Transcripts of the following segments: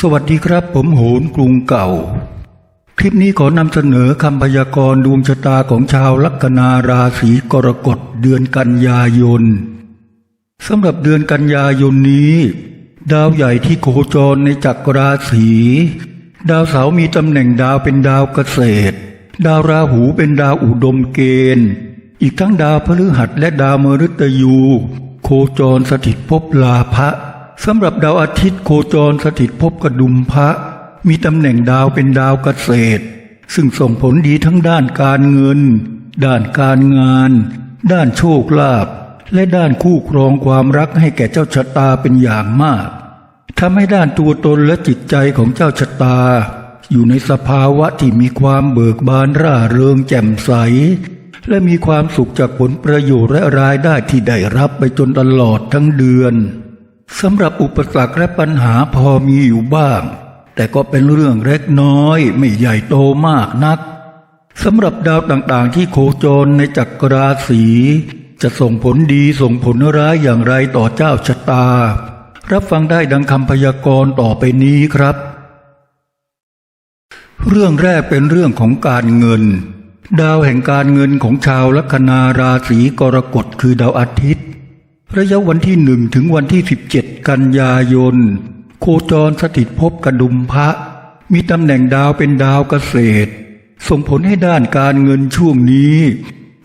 สวัสดีครับผมโหนกรุงเก่า คลิปนี้ขอนำเสนอคำพยากรณ์ดวงชะตาของชาวลัคนาราศีกรกฎเดือนกันยายนสำหรับเดือนกันยายนนี้ ดาวใหญ่ที่โคจรในจักรราศีดาวเสาร์มีตำแหน่งดาวเป็นดาวเกษตร ดาวราหูเป็นดาวอุดมเกณฑ์ อีกทั้งดาวพฤหัสและดาวมฤตยู โคจรสถิตภพลาภะ สำหรับดาวอาทิตย์โคจรสถิตภพกระดุมพระ มีตำแหน่งดาวเป็นดาวเกษตร ซึ่งส่งผลดีทั้งด้านการเงิน ด้านการงาน ด้านโชคลาภและด้านคู่ครองความรักให้แก่เจ้าชะตาเป็นอย่างมากทำให้ด้านตัวตนและจิตใจของเจ้าชะตา อยู่ในสภาวะที่มีความเบิกบานร่าเริงแจ่มใส และมีความสุขจากผลประโยชน์และรายได้ที่ได้รับไปจนตลอดทั้งเดือน สำหรับอุปสรรคและปัญหาพอมีอยู่บ้าง แต่ก็เป็นเรื่องเล็กน้อยไม่ใหญ่โตมากนักสำหรับดาวต่างๆ ที่โคจรในจักรราศีจะส่งผลดีส่งผลร้ายอย่างไรต่อเจ้าชะตา รับฟังได้ดังคำพยากรณ์ต่อไปนี้ครับ เรื่องแรกเป็นเรื่องของการเงิน ดาวแห่งการเงินของชาวลัคนาราศีกรกฎคือดาวอาทิตย์ ระยะวันที่หนึ่งถึงวันที่ 17 กันยายน โคจรสถิตภพกระดุมพระ มีตำแหน่งดาวเป็นดาวเกษตร ส่งผลให้ด้านการเงินช่วงนี้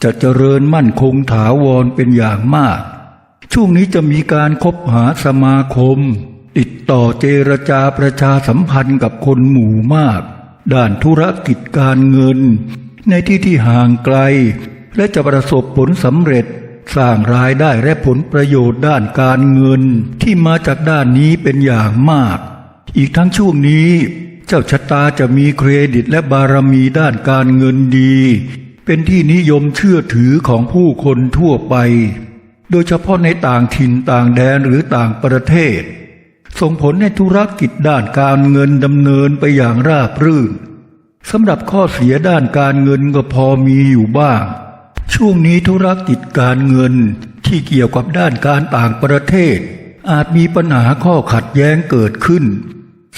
จะเจริญมั่นคงถาวรเป็นอย่างมาก ช่วงนี้จะมีการคบหาสมาคม ติดต่อเจรจาประชาสัมพันธ์กับคนหมู่มาก ด้านธุรกิจการเงิน ในที่ที่ห่างไกล และจะประสบผลสำเร็จ สร้างรายได้และผลประโยชน์ด้านการเงินที่มาจากด้านนี้เป็นอย่างมาก อีกทั้งช่วงนี้ เจ้าชะตาจะมีเครดิตและบารมีด้านการเงินดี เป็นที่นิยมเชื่อถือของผู้คนทั่วไป โดยเฉพาะในต่างถิ่นต่างแดนหรือต่างประเทศ ส่งผลให้ธุรกิจด้านการเงินดำเนินไปอย่างราบรื่นสำหรับข้อเสียด้านการเงินก็พอมีอยู่บ้าง ช่วงนี้ธุรกิจการเงินที่เกี่ยวกับด้านการต่างประเทศ อาจมีปัญหาข้อขัดแย้งเกิดขึ้น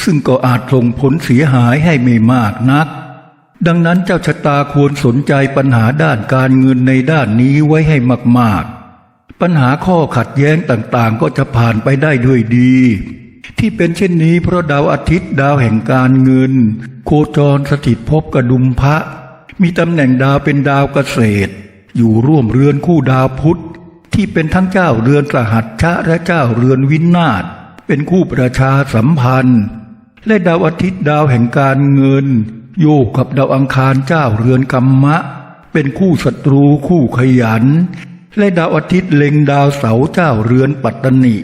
ซึ่งก็อาจส่งผลเสียหายให้ไม่มากนัก ดังนั้นเจ้าชะตาควรสนใจปัญหาด้านการเงินในด้านนี้ไว้ให้มากๆ ปัญหาข้อขัดแย้งต่างๆ ก็จะผ่านไปได้ด้วยดี ที่เป็นเช่นนี้เพราะดาวอาทิตย์ดาวแห่งการเงิน โคจรสถิตภพกระดุมพระ มีตำแหน่งดาวเป็นดาวเกษตร อยู่ร่วมเรือนคู่ดาวพุธที่เป็นทั้งเจ้าเรือนสหัชชะและเจ้าเรือนวินาศเป็นคู่ประชาสัมพันธ์ และดาวอาทิตย์ดาวแห่งการเงิน โยกกับดาวอังคารเจ้าเรือนกรรมะ เป็นคู่ศัตรูคู่ขยัน และดาวอาทิตย์เล็งดาวเสาเจ้าเรือนปัตตนิ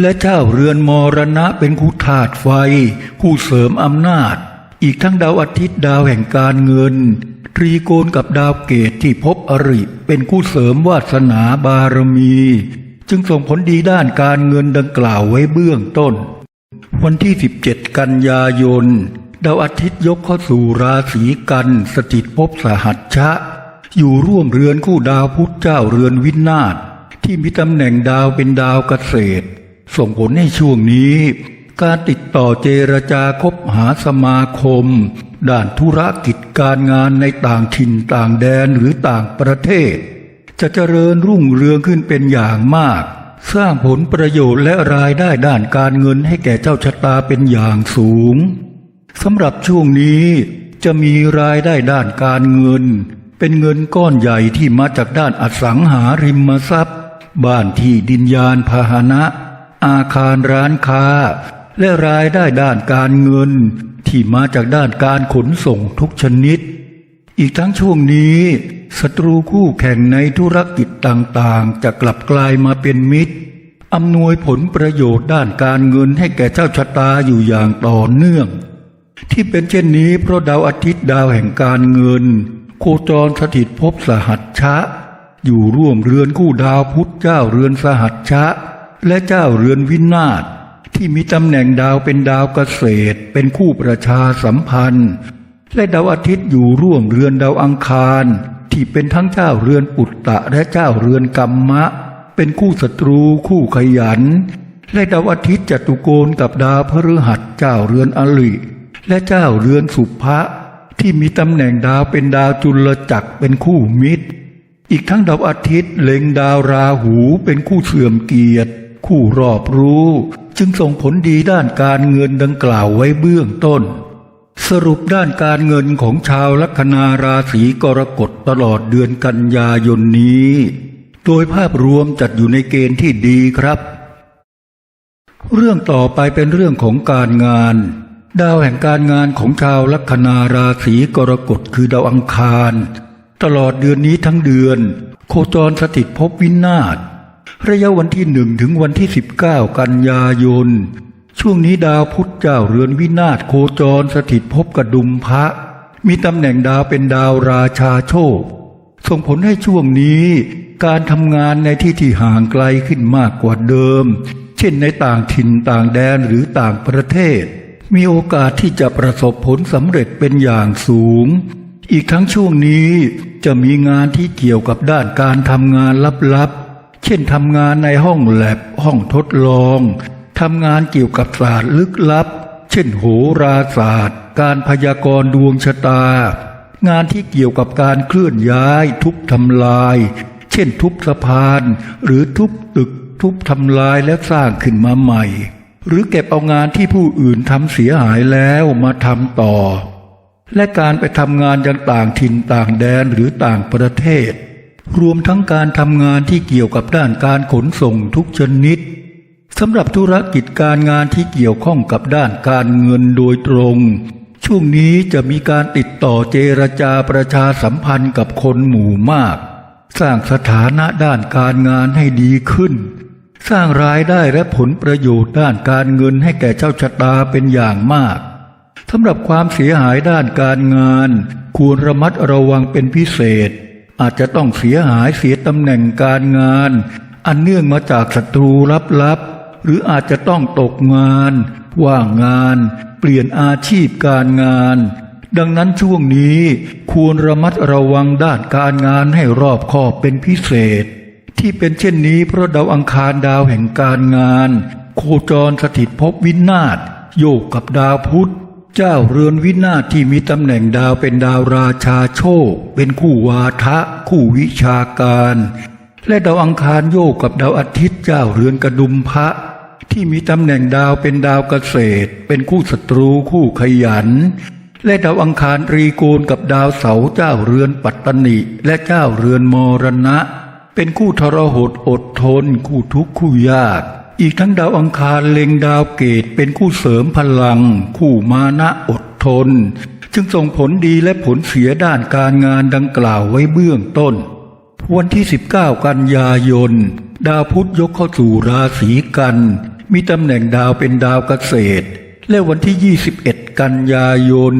และเจ้าเรือนมรณะเป็นคู่ธาตุไฟ คู่เสริมอำนาจ อีกทั้งดาวอาทิตย์ดาวแห่งการเงิน ตรีโกณกับดาวเกตที่พบอริ เป็นคู่เสริมวาสนาบารมี จึงส่งผลดีด้านการเงินดังกล่าวไว้เบื้องต้น วันที่ 17 กันยายน ดาวอาทิตย์ยกเข้าสู่ราศีกัน สถิตภพสหัชชะ อยู่ร่วมเรือนคู่ดาวพุธเจ้าเรือนวินาศที่มีตำแหน่งดาวเป็นดาวเกษตร ส่งผลให้ช่วงนี้ การติดต่อเจรจาคบหาสมาคม ด้านธุรกิจการงานในต่างถิ่นต่างแดนหรือต่างประเทศ จะเจริญรุ่งเรืองขึ้นเป็นอย่างมาก สร้างผลประโยชน์และรายได้ด้านการเงินให้แก่เจ้าชะตาเป็นอย่างสูงสำหรับช่วงนี้จะมีรายได้ด้านการเงิน เป็นเงินก้อนใหญ่ที่มาจากด้านอสังหาริมทรัพย์ บ้านที่ดินยานพาหนะ อาคารร้านค้า และรายได้ด้านการเงินที่มาจากด้านการขนส่งทุกชนิด อีกทั้งช่วงนี้ศัตรูคู่แข่งในธุรกิจต่างๆ จะกลับกลายมาเป็นมิตรอำนวยผลประโยชน์ด้านการเงินให้แก่เจ้าชะตาอยู่อย่างต่อเนื่อง ที่เป็นเช่นนี้เพราะดาวอาทิตย์ดาวแห่งการเงิน โคจรสถิตภพสหัชชะ อยู่ร่วมเรือนคู่ดาวพุธเจ้าเรือนสหัชชะ และเจ้าเรือนวินาศ ที่มีตำแหน่งดาวเป็นดาวเกษตร เป็นคู่ประชาสัมพันธ์ และดาวอาทิตย์อยู่ร่วมเรือนดาวอังคาร ที่เป็นทั้งเจ้าเรือนปุตตะและเจ้าเรือนกรรมะ เป็นคู่ศัตรูคู่ขยัน และดาวอาทิตย์จตุโกนกับดาวพฤหัสเจ้าเรือนอลิและเจ้าเรือนสุภะที่มีตำแหน่งดาวเป็นดาวจุลจักรเป็นคู่มิตร อีกทั้งดาวอาทิตย์เล็งดาวราหูเป็นคู่เสื่อมเกียรติ คู่รอบรู้ จึงส่งผลดีด้านการเงินดังกล่าวไว้เบื้องต้น สรุปด้านการเงินของชาวลัคนาราศีกรกฎตลอดเดือนกันยายนนี้ โดยภาพรวมจัดอยู่ในเกณฑ์ที่ดีครับ เรื่องต่อไปเป็นเรื่องของการงาน ดาวแห่งการงานของชาวลัคนาราศีกรกฎคือดาวอังคาร ตลอดเดือนนี้ทั้งเดือน โคจรสถิตภพวินาศ ระยะวันที่หนึ่งถึงวันที่สิบเก้ากันยายน ช่วงนี้ดาวพุธเจ้าเรือนวินาศโคจรสถิตภพกระดุมพระ มีตำแหน่งดาวเป็นดาวราชาโชค ส่งผลให้ช่วงนี้การทำงานในที่ที่ห่างไกลขึ้นมากกว่าเดิม เช่นในต่างถิ่นต่างแดนหรือต่างประเทศ มีโอกาสที่จะประสบผลสำเร็จเป็นอย่างสูง อีกทั้งช่วงนี้จะมีงานที่เกี่ยวกับด้านการทำงานลับๆ ช่นทำงานในห้องแลบห้องทดลองทำงานเกี่ยวกับศาสตร์ลึกลับ เช่นโหราศาสตร์ การพยากรณ์ดวงชะตา งานที่เกี่ยวกับการเคลื่อนย้าย ทุบทำลาย เช่นทุบสะพาน หรือทุบตึก ทุบทำลายและสร้างขึ้นมาใหม่ หรือเก็บเอางานที่ผู้อื่นทำเสียหายแล้วมาทำต่อ และการไปทำงานยังต่างถิ่นต่างแดนหรือต่างประเทศ รวมทั้งการทำงานที่เกี่ยวกับด้านการขนส่งทุกชนิดสำหรับธุรกิจการงานที่เกี่ยวข้องกับด้านการเงินโดยตรง ช่วงนี้จะมีการติดต่อเจรจาประชาสัมพันธ์กับคนหมู่มาก สร้างสถานะด้านการงานให้ดีขึ้น สร้างรายได้และผลประโยชน์ด้านการเงินให้แก่เจ้าชะตาเป็นอย่างมากสำหรับความเสียหายด้านการงาน ควรระมัดระวังเป็นพิเศษ อาจจะต้องเสียหายเสียตำแหน่งการงาน อันเนื่องมาจากศัตรูลับๆ หรืออาจจะต้องตกงาน ว่างงาน เปลี่ยนอาชีพการงาน ดังนั้นช่วงนี้ควรระมัดระวังด้านการงานให้รอบคอบเป็นพิเศษ ที่เป็นเช่นนี้เพราะดาวอังคารดาวแห่งการงาน โคจรสถิตภพวินาศโยกกับดาวพุธ เจ้าเรือนวินาที่มีตำแหน่งดาวเป็นดาวราชาโชค เป็นคู่วาทะ คู่วิชาการ และดาวอังคารโยกกับดาวอาทิตย์เจ้าเรือนกระดุมพระ ที่มีตำแหน่งดาวเป็นดาวเกษตร เป็นคู่ศัตรูคู่ขยัน และดาวอังคารรีโกณกับดาวเสาเจ้าเรือนปัตตนิ และเจ้าเรือนมรณะ เป็นคู่ทรหดอดทน คู่ทุกข์คู่ยาก อีกทั้งดาวอังคารเล็งดาวเกตเป็นคู่เสริมพลัง คู่มานะอดทน จึงส่งผลดีและผลเสียด้านการงานดังกล่าวไว้เบื้องต้น วันที่ 19 กันยายน ดาวพุธยกเข้าสู่ราศีกัน มีตำแหน่งดาวเป็นดาวเกษตร และวันที่ 21 กันยายน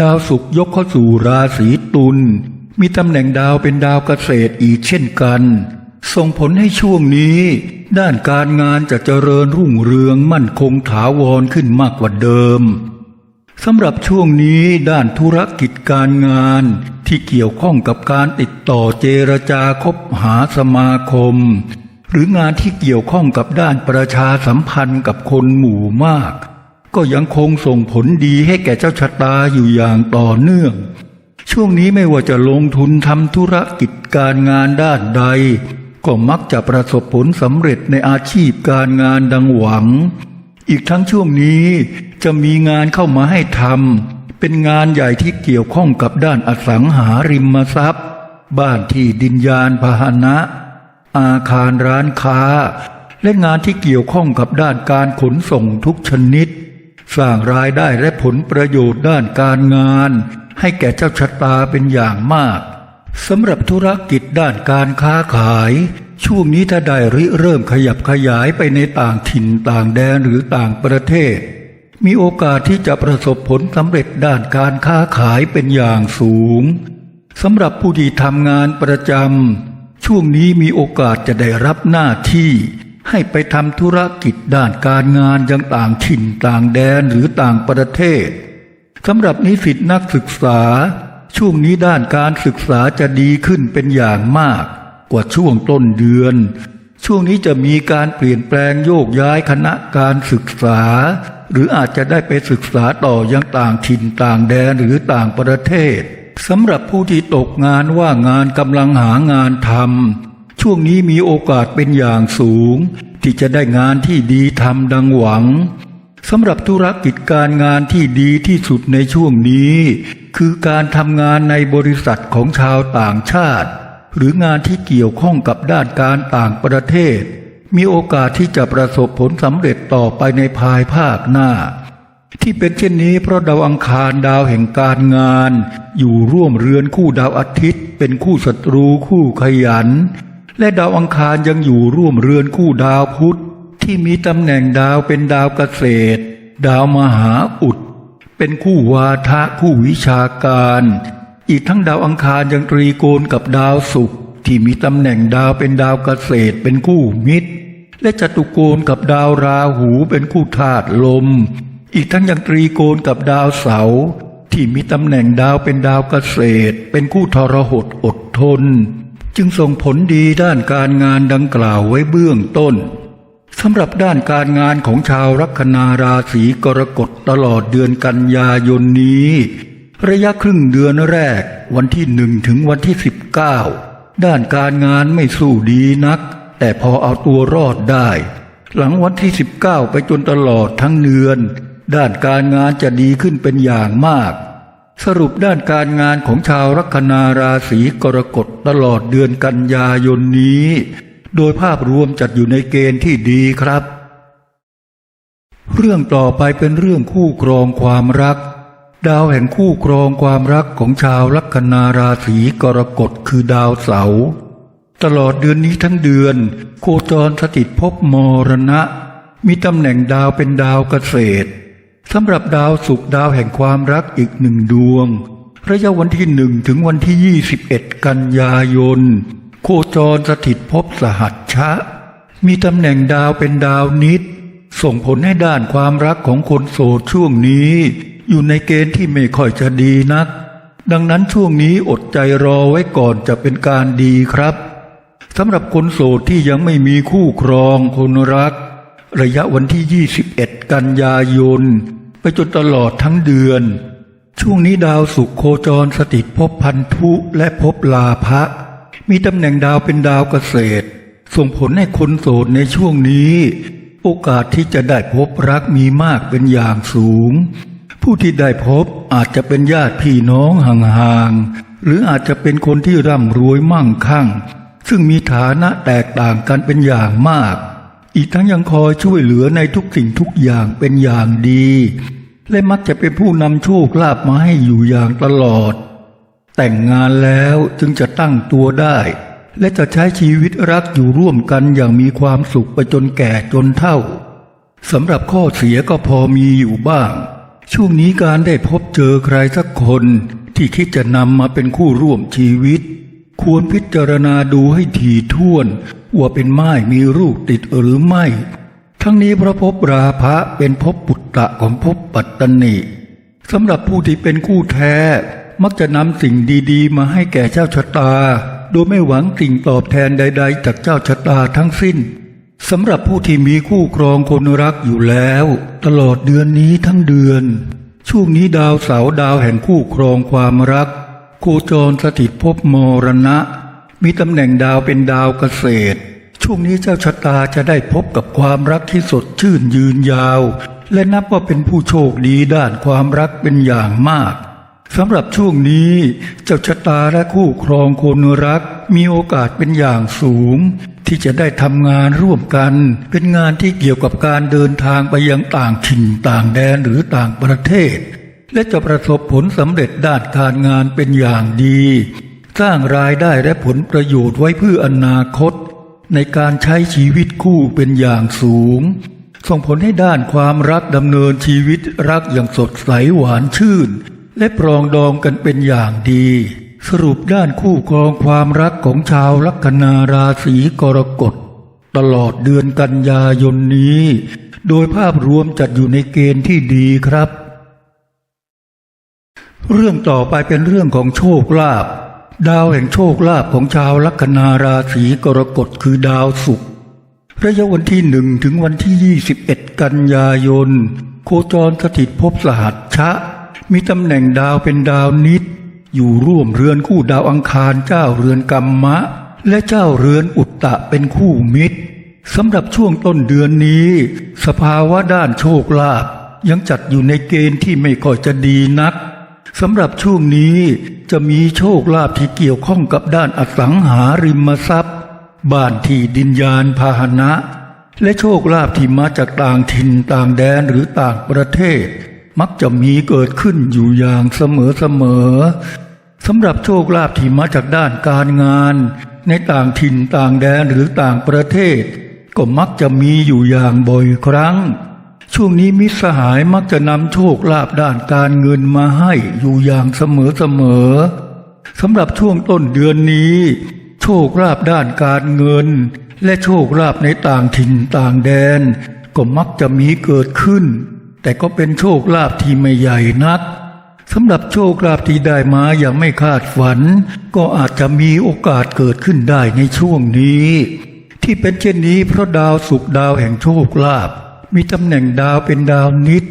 ดาวศุกร์ยกเข้าสู่ราศีตุลมีตำแหน่งดาวเป็นดาวเกษตรอีกเช่นกัน ส่งผลให้ช่วงนี้ ด้านการงานจะเจริญรุ่งเรืองมั่นคงถาวรขึ้นมากกว่าเดิมสำหรับช่วงนี้ด้านธุรกิจการงานที่เกี่ยวข้องกับการติดต่อเจรจาคบหาสมาคม หรืองานที่เกี่ยวข้องกับด้านประชาสัมพันธ์กับคนหมู่มาก ก็ยังคงส่งผลดีให้แก่เจ้าชะตาอยู่อย่างต่อเนื่อง ช่วงนี้ไม่ว่าจะลงทุนทำธุรกิจการงานด้านใด ก็มักจะประสบผลสำเร็จในอาชีพการงานดังหวัง อีกทั้งช่วงนี้จะมีงานเข้ามาให้ทำเป็นงานใหญ่ที่เกี่ยวข้องกับด้านอสังหาริมทรัพย์ บ้านที่ดินยานพาหนะ อาคารร้านค้า และงานที่เกี่ยวข้องกับด้านการขนส่งทุกชนิด สร้างรายได้และผลประโยชน์ด้านการงาน ให้แก่เจ้าชะตาเป็นอย่างมาก สำหรับธุรกิจด้านการค้าขาย ช่วงนี้ถ้าได้ริเริ่มขยับขยายไปในต่างถิ่นต่างแดนหรือต่างประเทศ มีโอกาสที่จะประสบผลสำเร็จด้านการค้าขายเป็นอย่างสูงสำหรับผู้ที่ทำงานประจำช่วงนี้มีโอกาสจะได้รับหน้าที่ ให้ไปทำธุรกิจด้านการงานยังต่างถิ่นต่างแดนหรือต่างประเทศสำหรับนิสิตนักศึกษา ช่วงนี้ด้านการศึกษาจะดีขึ้นเป็นอย่างมาก กว่าช่วงต้นเดือน ช่วงนี้จะมีการเปลี่ยนแปลงโยกย้ายคณะการศึกษา หรืออาจจะได้ไปศึกษาต่อยังต่างถิ่นต่างแดนหรือต่างประเทศสำหรับผู้ที่ตกงานว่างงานกำลังหางานทำช่วงนี้มีโอกาสเป็นอย่างสูง ที่จะได้งานที่ดีทำดังหวังสำหรับธุรกิจการงานที่ดีที่สุดในช่วงนี้ คือการทำงานในบริษัทของชาวต่างชาติ หรืองานที่เกี่ยวข้องกับด้านการต่างประเทศ มีโอกาสที่จะประสบผลสำเร็จต่อไปในภายภาคหน้า ที่เป็นเช่นนี้เพราะดาวอังคารดาวแห่งการงาน อยู่ร่วมเรือนคู่ดาวอาทิตย์ เป็นคู่ศัตรูคู่ขยัน และดาวอังคารยังอยู่ร่วมเรือนคู่ดาวพุธที่มีตำแหน่งดาวเป็นดาวเกษตร ดาวมหาอุด เป็นคู่วาทะคู่วิชาการ อีกทั้งดาวอังคารยังตรีโกณกับดาวศุกร์ที่มีตำแหน่งดาวเป็นดาวเกษตรเป็นคู่มิตร และจตุโกณกับดาวราหูเป็นคู่ธาตุลม อีกทั้งยังตรีโกณกับดาวเสาร์ที่มีตำแหน่งดาวเป็นดาวเกษตร เป็นคู่ทรหดอดทน จึงส่งผลดีด้านการงานดังกล่าวไว้เบื้องต้น สำหรับด้านการงานของชาวลัคนาราศีกรกฎตลอดเดือนกันยายนนี้ ระยะครึ่งเดือนแรก วันที่หนึ่งถึงวันที่สิบเก้าด้านการงานไม่สู้ดีนัก แต่พอเอาตัวรอดได้ หลังวันที่สิบเก้าไปจนตลอดทั้งเดือน ด้านการงานจะดีขึ้นเป็นอย่างมาก สรุปด้านการงานของชาวลัคนาราศีกรกฎตลอดเดือนกันยายนนี้ โดยภาพรวมจัดอยู่ในเกณฑ์ที่ดีครับ เรื่องต่อไปเป็นเรื่องคู่ครองความรัก ดาวแห่งคู่ครองความรักของชาวลัคนาราศีกรกฎคือดาวเสาร์ตลอดเดือนนี้ทั้งเดือน โคจรสถิตภพมรณะ มีตำแหน่งดาวเป็นดาวเกษตรสำหรับดาวศุกร์ดาวแห่งความรักอีกหนึ่งดวง ระยะวันที่หนึ่งถึงวันที่ 21 กันยายน โคจรสถิตภพสหัชชะ มีตำแหน่งดาวเป็นดาวนิด ส่งผลให้ด้านความรักของคนโสดช่วงนี้ อยู่ในเกณฑ์ที่ไม่ค่อยจะดีนัก ดังนั้นช่วงนี้อดใจรอไว้ก่อนจะเป็นการดีครับสำหรับคนโสดที่ยังไม่มีคู่ครองคนรัก ระยะวันที่ 21 กันยายน ไปจนตลอดทั้งเดือน ช่วงนี้ดาวสุขโคจรสถิตภพพันธุและภพลาภะ มีตำแหน่งดาวเป็นดาวเกษตร ส่งผลให้คนโสดในช่วงนี้ โอกาสที่จะได้พบรักมีมากเป็นอย่างสูง ผู้ที่ได้พบอาจจะเป็นญาติพี่น้องห่างๆหรืออาจจะเป็นคนที่ร่ำรวยมั่งคั่ง ซึ่งมีฐานะแตกต่างกันเป็นอย่างมาก อีกทั้งยังคอยช่วยเหลือในทุกสิ่งทุกอย่างเป็นอย่างดี และมักจะเป็นผู้นำโชคลาภมาให้อยู่อย่างตลอด แต่งงานแล้วจึงจะตั้งตัวได้ และจะใช้ชีวิตรักอยู่ร่วมกันอย่างมีความสุขไปจนแก่จนเฒ่าสำหรับข้อเสียก็พอมีอยู่บ้าง ช่วงนี้การได้พบเจอใครสักคนที่คิดจะนำมาเป็นคู่ร่วมชีวิต ควรพิจารณาดูให้ถี่ถ้วน ว่าเป็นไม้มีรูปติดหรือไม่ ทั้งนี้พระภพราพะเป็นภพปุตตะของภพปัตตนิสำหรับผู้ที่เป็นคู่แท้ มักจะนำสิ่งดีๆ มาให้แก่เจ้าชะตา โดยไม่หวังสิ่งตอบแทนใด ๆ จากเจ้าชะตาทั้งสิ้นสำหรับผู้ที่มีคู่ครองคนรักอยู่แล้ว ตลอดเดือนนี้ทั้งเดือน ช่วงนี้ดาวเสาดาวแห่งคู่ครองความรัก โคจรสถิตภพมรณะ มีตำแหน่งดาวเป็นดาวเกษตร ช่วงนี้เจ้าชะตาจะได้พบกับความรักที่สดชื่นยืนยาว และนับว่าเป็นผู้โชคดีด้านความรักเป็นอย่างมาก สำหรับช่วงนี้เจ้าชะตาและคู่ครองคนรัก มีโอกาสเป็นอย่างสูง ที่จะได้ทำงานร่วมกัน เป็นงานที่เกี่ยวกับการเดินทางไปยังต่างถิ่นต่างแดนหรือต่างประเทศ และจะประสบผลสำเร็จด้านการงานเป็นอย่างดี สร้างรายได้และผลประโยชน์ไว้เพื่ออนาคต ในการใช้ชีวิตคู่เป็นอย่างสูง ส่งผลให้ด้านความรักดำเนินชีวิตรักอย่างสดใสหวานชื่น และปรองดองกันเป็นอย่างดี สรุปด้านคู่ครองความรักของชาวลัคนาราศีกรกฎตลอดเดือนกันยายนนี้ โดยภาพรวมจัดอยู่ในเกณฑ์ที่ดีครับ เรื่องต่อไปเป็นเรื่องของโชคลาภดาวแห่งโชคลาภของชาวลัคนาราศีกรกฎคือดาวศุกร์ระยะวันที่หนึ่งถึงวันที่ยี่สิบเอ็ดกันยายน โคจรสถิตภพสหัสชะ มีตำแหน่งดาวเป็นดาวนิด อยู่ร่วมเรือนคู่ดาวอังคารเจ้าเรือนกัมมะ และเจ้าเรือนอุตตะเป็นคู่มิตรสำหรับช่วงต้นเดือนนี้ สภาวะด้านโชคลาภยังจัดอยู่ในเกณฑ์ที่ไม่ค่อยจะดีนักสำหรับช่วงนี้จะมีโชคลาภที่เกี่ยวข้องกับด้านอสังหาริมทรัพย์ บ้านที่ดินยานพาหนะ และโชคลาภที่มาจากต่างถิ่นต่างแดนหรือต่างประเทศ มักจะมีเกิดขึ้นอยู่อย่างเสมอเสมอสำหรับโชคลาภที่มาจากด้านการงาน ในต่างถิ่นต่างแดนหรือต่างประเทศ ก็มักจะมีอยู่อย่างบ่อยครั้ง ช่วงนี้มิสหายมักจะนำโชคลาภด้านการเงินมาให้อยู่อย่างเสมอเสมอสำหรับช่วงต้นเดือนนี้ โชคลาภด้านการเงิน และโชคลาภในต่างถิ่นต่างแดน ก็มักจะมีเกิดขึ้น แต่ก็เป็นโชคลาภที่ไม่ใหญ่นักสำหรับโชคลาภที่ได้มาอย่างไม่คาดฝัน ก็อาจจะมีโอกาสเกิดขึ้นได้ในช่วงนี้ ที่เป็นเช่นนี้เพราะดาวศุกดาวแห่งโชคลาภมีตำแหน่งดาวเป็นดาวนิด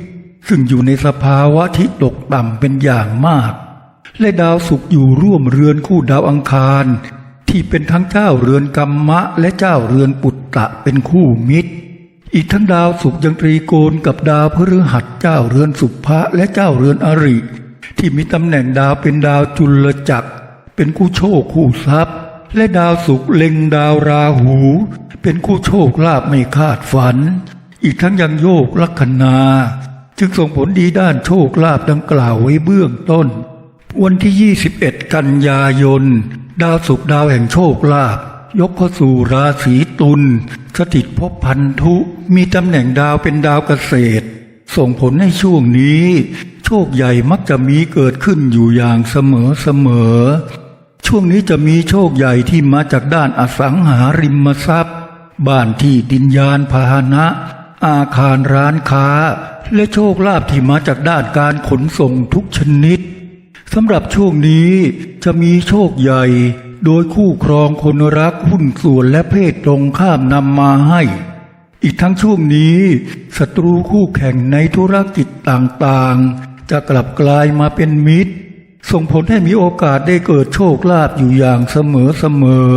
ซึ่งอยู่ในสภาวะที่ตกต่ำเป็นอย่างมาก และดาวศุกอยู่ร่วมเรือนคู่ดาวอังคาร ที่เป็นทั้งเจ้าเรือนกัมมะและเจ้าเรือนปุตตะเป็นคู่มิตร อีกทั้งดาวศุกยังตรีโกณกับดาวพฤหัสเจ้าเรือนสุภะและเจ้าเรือนอริ ที่มีตำแหน่งดาวเป็นดาวจุลจักร เป็นคู่โชคคู่ทรัพย์ และดาวศุกเล็งดาวราหู เป็นคู่โชคลาภไม่คาดฝัน อีกทั้งยังโยกลัคนา จึงส่งผลดีด้านโชคลาภดังกล่าวไว้เบื้องต้น วันที่ 21 กันยายน ดาวศุกดาวแห่งโชคลาภ ยกเข้าสู่ราศีตุลสถิตภพพันธุมีตำแหน่งดาวเป็นดาวเกษตร ส่งผลให้ช่วงนี้ โชคใหญ่มักจะมีเกิดขึ้นอยู่อย่างเสมอเสมอ ช่วงนี้จะมีโชคใหญ่ที่มาจากด้านอสังหาริมทรัพย์ บ้านที่ดินยานพาหนะ อาคารร้านค้า และโชคลาภที่มาจากด้านการขนส่งทุกชนิดสำหรับช่วงนี้จะมีโชคใหญ่ โดยคู่ครองคนรักหุ้นส่วนและเพศตรงข้ามนำมาให้ อีกทั้งช่วงนี้ศัตรูคู่แข่งในธุรกิจต่างๆ จะกลับกลายมาเป็นมิตร ส่งผลให้มีโอกาสได้เกิดโชคลาภอยู่อย่างเสมอเสมอ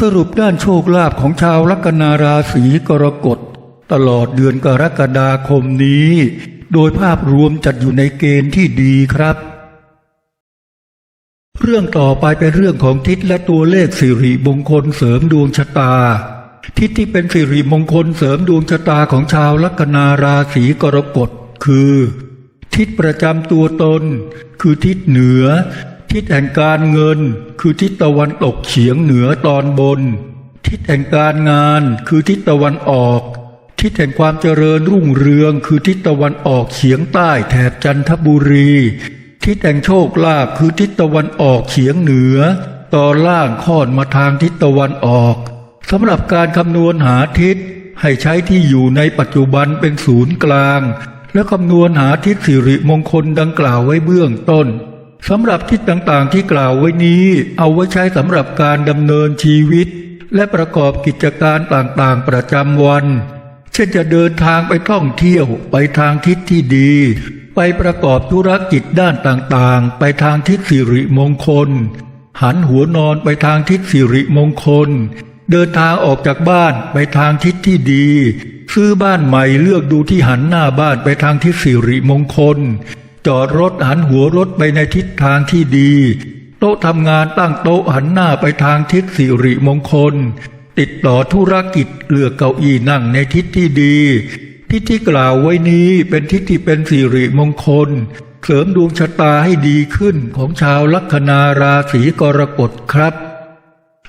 สรุปด้านโชคลาภของชาวลัคนาราศีกรกฎตลอดเดือนกรกฎาคมนี้ โดยภาพรวมจัดอยู่ในเกณฑ์ที่ดีครับ เรื่องต่อไปเป็นเรื่องของทิศและตัวเลขสิริมงคลเสริมดวงชะตา ทิศที่เป็นสิริมงคลเสริมดวงชะตาของชาวลัคนาราศีกรกฎคือ ทิศประจำตัวตน คือทิศเหนือ ทิศแห่งการเงิน คือทิศตะวันตกเฉียงเหนือตอนบน ทิศแห่งการงาน คือทิศตะวันออก ทิศแห่งความเจริญรุ่งเรือง คือทิศตะวันออกเฉียงใต้แถบจันทบุรี ทิศแห่งโชคลาภคือทิศตะวันออกเฉียงเหนือ ตอนล่างค่อนมาทางทิศตะวันออกสำหรับการคำนวณหาทิศให้ใช้ที่อยู่ในปัจจุบันเป็นศูนย์กลาง และคำนวณหาทิศสิริมงคลดังกล่าวไว้เบื้องต้นสำหรับทิศต่างๆที่กล่าวไว้นี้ เอาไว้ใช้สำหรับการดำเนินชีวิต และประกอบกิจการต่างๆประจำวัน เช่นจะเดินทางไปท่องเที่ยวไปทางทิศที่ดี ไปประกอบธุรกิจด้านต่างๆ ไปทางทิศสิริมงคล หันหัวนอนไปทางทิศสิริมงคล เดินทางออกจากบ้านไปทางทิศที่ดี ซื้อบ้านใหม่เลือกดูที่หันหน้าบ้านไปทางทิศสิริมงคล จอดรถหันหัวรถไปในทิศทางที่ดี โต๊ะทำงานตั้งโต๊ะหันหน้าไปทางทิศสิริมงคล ติดต่อธุรกิจเลือกเก้าอี้นั่งในทิศที่ดี ทิศที่กล่าวไว้นี้เป็นทิศที่เป็นสิริมงคล เสริมดวงชะตาให้ดีขึ้นของชาวลัคนาราศีกรกฎครับ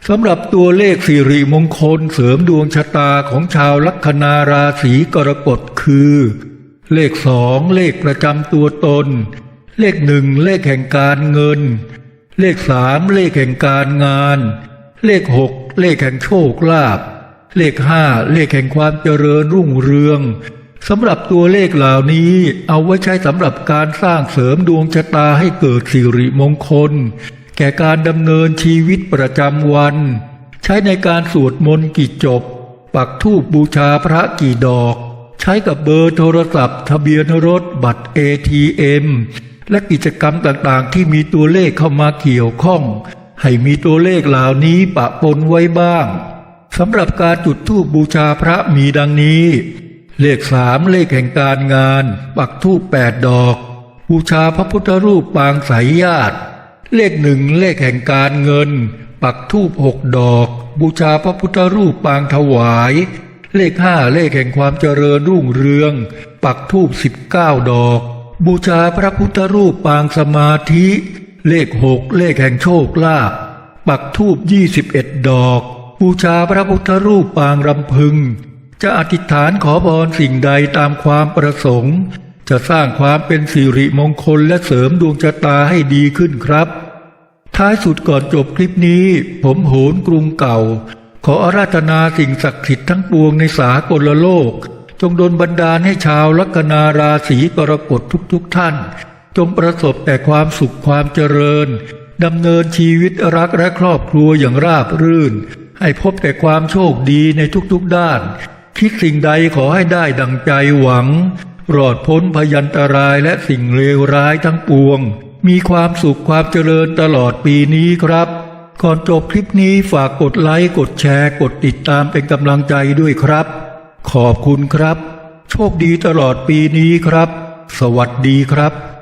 สำหรับตัวเลขสิริมงคลเสริมดวงชะตาของชาวลัคนาราศีกรกฎคือ เลขสองเลขประจำตัวตน เลขหนึ่งเลขแห่งการเงิน เลขสามเลขแห่งการงาน เลขหกเลขแห่งโชคลาภ เลขห้าเลขแห่งความเจริญรุ่งเรืองสำหรับตัวเลขเหล่านี้เอาไว้ใช้สำหรับการสร้างเสริมดวงชะตาให้เกิดสิริมงคล แก่การดำเนินชีวิตประจำวัน ใช้ในการสวดมนต์กิจจบ ปักทูปบูชาพระกี่ดอก ใช้กับเบอร์โทรศัพท์ ทะเบียนรถบัตร ATM และกิจกรรมต่างๆ ที่มีตัวเลขเข้ามาเกี่ยวข้อง ให้มีตัวเลขเหล่านี้ปะปนไว้บ้าง สำหรับการจุดธูปบูชาพระมีดังนี้ เลขสามเลขแห่งการงาน ปักธูปแปดดอก บูชาพระพุทธรูปปางสายญาติ เลขหนึ่งเลขแห่งการเงิน ปักธูปหกดอก บูชาพระพุทธรูปปางถวาย เลขห้าเลขแห่งความเจริญรุ่งเรือง ปักธูปสิบเก้าดอก บูชาพระพุทธรูปปางสมาธิ เลขหกเลขแห่งโชคลาภปักธูปยี่สิบเอ็ดดอก บูชาพระพุทธรูปปางรำพึง จะอธิษฐานขอพรสิ่งใดตามความประสงค์ จะสร้างความเป็นสิริมงคลและเสริมดวงชะตาให้ดีขึ้นครับ ท้ายสุดก่อนจบคลิปนี้ ผมโหนกรุงเก่า ขออาราธนาสิ่งศักดิ์สิทธิ์ทั้งปวงในสากลโลก จงดลบันดาลให้ชาวลัคนาราศีกรกฎทุกๆทท่าน จงประสบแต่ความสุขความเจริญดำเนินชีวิตรักและครอบครัวอย่างราบรื่น ให้พบแต่ความโชคดีในทุกๆด้าน คิดสิ่งใดขอให้ได้ดังใจหวัง รอดพ้นพยันตรายและสิ่งเลวร้ายทั้งปวง มีความสุขความเจริญตลอดปีนี้ครับ ก่อนจบคลิปนี้ฝากกดไลค์กดแชร์กดติดตามเป็นกำลังใจด้วยครับ ขอบคุณครับ โชคดีตลอดปีนี้ครับ สวัสดีครับ